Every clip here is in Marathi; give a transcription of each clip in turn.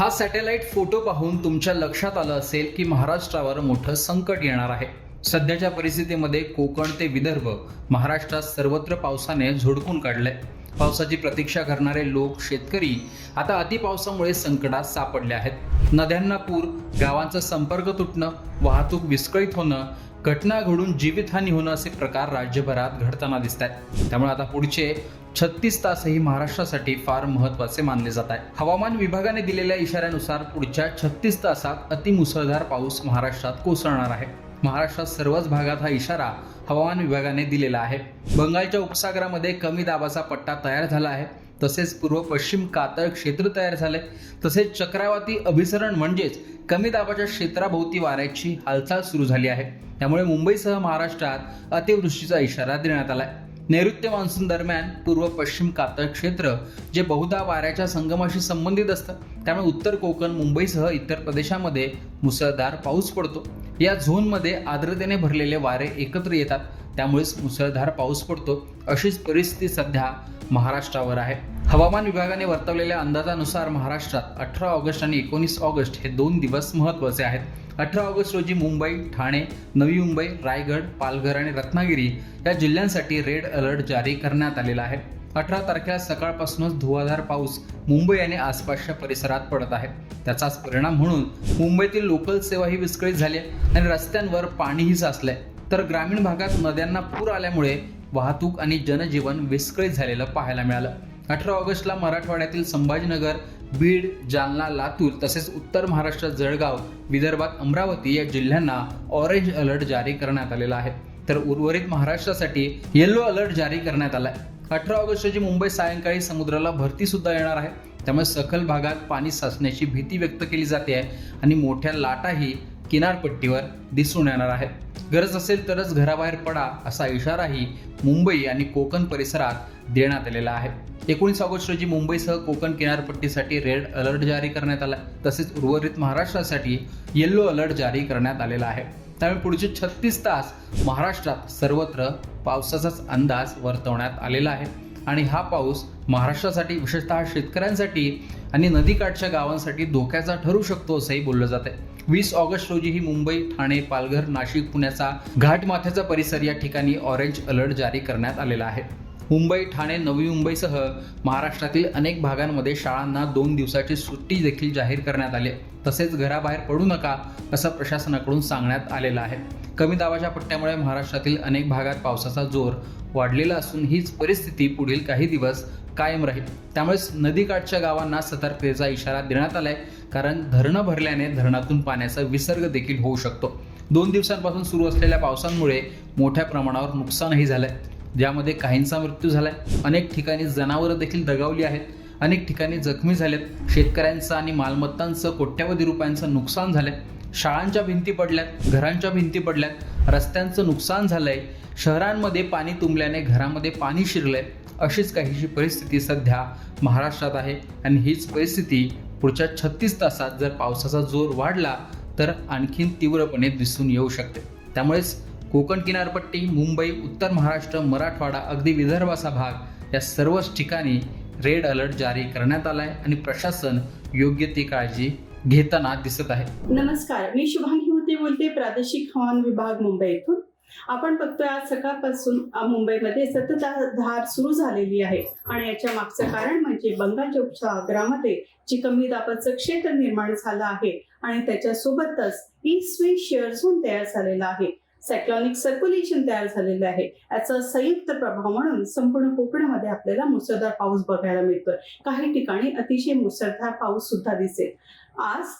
हा सॅटेलाइट फोटो पाहून तुमच्या लक्षात आलं असेल की महाराष्ट्रावर मोठं संकट येणार आहे. सध्याच्या परिस्थितीमध्ये कोकण ते विदर्भ महाराष्ट्रात सर्वत्र पावसाने झोडपून काढलंय. पावसाची प्रतीक्षा करणारे लोक शेतकरी आता अतिपावसामुळे संकटात सापडले आहेत. नद्यांना पूर गावांचा संपर्क तुटणं वाहतूक विस्कळीत होणं घटना घडून जीवितहानी होणं असे प्रकार राज्यभरात घडताना दिसत आहेत त्यामुळे आता पुढचे छत्तीस तासही महाराष्ट्रासाठी फार महत्त्वाचे मानले जात आहे. हवामान विभागाने दिलेल्या इशाऱ्यानुसार पुढच्या छत्तीस तासात अतिमुसळधार पाऊस महाराष्ट्रात कोसळणार आहे. महाराष्ट्रात सर्वच भागात हा इशारा हवामान विभागाने दिलेला आहे. बंगालच्या उपसागरामध्ये कमी दाबाचा पट्टा तयार झाला आहे. तसेच पूर्व पश्चिम कातळ क्षेत्र तयार झाले. तसेच चक्रावाती अभिसरण म्हणजेच कमी दाबाच्या क्षेत्राभोवती वाऱ्याची हालचाल सुरू झाली आहे. त्यामुळे मुंबईसह महाराष्ट्रात अतिवृष्टीचा इशारा देण्यात आला आहे नैऋत्य मान्सून दरम्यान पूर्व पश्चिम कातळ क्षेत्र जे बहुधा वाऱ्याच्या संगमाशी संबंधित असतं. त्यामुळे उत्तर कोकण मुंबईसह इतर प्रदेशामध्ये मुसळधार पाऊस पडतो. या झोनमध्ये आर्द्रतेने भरलेले वारे एकत्र येतात. त्यामुळेच मुसळधार पाऊस पडतो. अशीच परिस्थिती सध्या महाराष्ट्रावर आहे. हवामान विभागाने वर्तवलेल्या अंदाजानुसार महाराष्ट्रात अठरा ऑगस्ट आणि एकोणीस ऑगस्ट हे दोन दिवस महत्त्वाचे आहेत. अठरा ऑगस्ट रोजी मुंबई ठाणे नवी मुंबई रायगड पालघर आणि रत्नागिरी या जिल्ह्यांसाठी रेड अलर्ट जारी करण्यात आलेला आहे. अठरा तारखेला सकाळपासूनच धुवाधार पाऊस मुंबई आणि आसपासच्या परिसरात पडत आहे. त्याचाच परिणाम म्हणून मुंबईतील लोकल सेवाही विस्कळीत झाली आहे आणि रस्त्यांवर पाणीही साचलंय. तर ग्रामीण भागात नद्यांना पूर आल्यामुळे वाहतूक आणि जनजीवन विस्कळीत झालेलं पाहायला मिळालं. अठरा ऑगस्टला मराठवाड्यातील संभाजीनगर बीड जालना लातूर तसेच उत्तर महाराष्ट्रात जळगाव विदर्भात अमरावती या जिल्ह्यांना ऑरेंज अलर्ट जारी करण्यात आलेला आहे. तर उर्वरित महाराष्ट्रासाठी येलो अलर्ट जारी करण्यात आलाय. अठरा ऑगस्ट रोजी मुंबई सायंकाळी समुद्राला भरती सुद्धा येणार आहे त्यामुळे सखल भागात पाणी साचण्याची भीती व्यक्त केली जाते आहे आणि मोठ्या लाटाही किनारपट्टीवर दिसून येणार आहेत गरज असेल तरच घराबाहेर पडा असा इशाराही मुंबई आणि कोकण परिसरात देण्यात आलेला आहे. एकोणीस ऑगस्ट रोजी मुंबईसह कोकण किनारपट्टीसाठी रेड अलर्ट जारी करण्यात आला तसेच उर्वरित महाराष्ट्रासाठी येल्लो अलर्ट जारी करण्यात आलेला आहे. त्यामुळे पुढचे छत्तीस तास महाराष्ट्रात सर्वत्र पावसाचाच अंदाज वर्तवण्यात आलेला आहे. आणि हा पाऊस महाराष्ट्रासाठी विशेषतः शेतकऱ्यांसाठी आणि नदीकाठच्या गावांसाठी धोक्याचा ठरू शकतो असंही बोललं जात आहे. वीस ऑगस्ट रोजी ही मुंबई ठाणे पालघर नाशिक पुण्याचा घाटमाथ्याचा परिसर या ठिकाणी ऑरेंज अलर्ट जारी करण्यात आलेला आहे. मुंबई ठाणे नवी मुंबईसह महाराष्ट्रातील अनेक भागांमध्ये शाळांना दोन दिवसाची सुट्टी देखील जाहीर करण्यात आली तसेच घराबाहेर पडू नका असं प्रशासनाकडून सांगण्यात आलेलं आहे. कमी दाबाच्या पट्ट्यामुळे महाराष्ट्रातील अनेक भागात पावसाचा जोर वाढलेला असून हीच परिस्थिती पुढील काही दिवस कायम राहील. त्यामुळेच नदीकाठच्या गावांना सतर्कतेचा इशारा देण्यात आलाय कारण धरणं भरल्याने धरणातून पाण्याचा विसर्ग देखील होऊ शकतो. दोन दिवसांपासून सुरू असलेल्या पावसांमुळे मोठ्या प्रमाणावर नुकसानही झालंय. ज्यामध्ये काहींचा मृत्यू झालाय. अनेक ठिकाणी जनावरं देखील दगावली आहेत. अनेक ठिकाणी जखमी झालेत. शेतकऱ्यांचं आणि मालमत्तांचं कोट्यावधी रुपयांचं नुकसान झालंय. शाळांच्या भिंती पडल्यात घरांच्या भिंती पडल्यात. रस्त्यांचं नुकसान झालंय. शहरांमध्ये पाणी तुंबल्याने घरामध्ये पाणी शिरलंय. अशीच काहीशी परिस्थिती सध्या महाराष्ट्रात आहे. आणि हीच परिस्थिती पुढच्या छत्तीस तासात जर पावसाचा जोर वाढला तर आणखीन तीव्रपणे दिसून येऊ शकते. त्यामुळेच कोकण किनारपट्टी मुंबई उत्तर महाराष्ट्र मराठवाडा अगदी विदर्भाचा भाग या सर्वच ठिकाणी रेड अलर्ट जारी करण्यात आलाय आणि प्रशासन योग्य ती काळजी घेताना दिसत आहे. नमस्कार मी शुभांगी होते बोलते प्रादेशिक हवामान विभाग मुंबई येथून आपण बघतोय आज सकाळपासून मुंबईमध्ये मुंबईमध्ये सततधार सुरू झालेली आहे आणि याच्या मागचं कारण म्हणजे बंगालच्या उपसागरामध्ये जी कमी दाबाचं क्षेत्र निर्माण झालं आहे आणि त्याच्यासोबतच ईस्ट वेस्ट शेअर झोन तयार झालेला आहे. सायक्लॉनिक सर्क्युलेशन तयार झालेलं आहे. याचा संयुक्त प्रभाव म्हणून संपूर्ण कोकणामध्ये आपल्याला मुसळधार पाऊस बघायला मिळतोय. काही ठिकाणी अतिशय मुसळधार पाऊस सुद्धा दिसेल. आज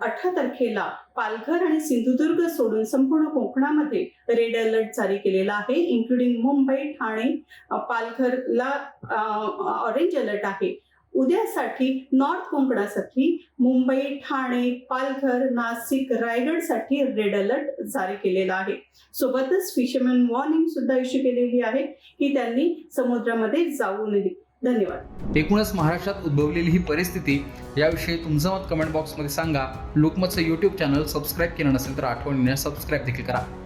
अठरा तारखेला पालघर आणि सिंधुदुर्ग सोडून संपूर्ण कोकणामध्ये रेड अलर्ट जारी केलेला आहे इन्क्लुडिंग मुंबई ठाणे पालघरला ऑरेंज अलर्ट आहे. उद्यासाठी नॉर्थ कोकणासाठी मुंबई ठाणे पालघर नाशिक रायगडसाठी रेड अलर्ट जारी केलेला आहे. सोबतच फिशरमॅन वॉर्निंग सुद्धा इश्यू केलेली आहे की त्यांनी समुद्रामध्ये जाऊ नये. धन्यवाद. एकूणच महाराष्ट्रात उद्भवलेली ही परिस्थिती याविषयी तुमचं मत कमेंट बॉक्समध्ये सांगा. लोकमतचं यूट्यूब चॅनल सबस्क्राईब केलं नसेल तर आठवणीने सबस्क्राईब देखील करा.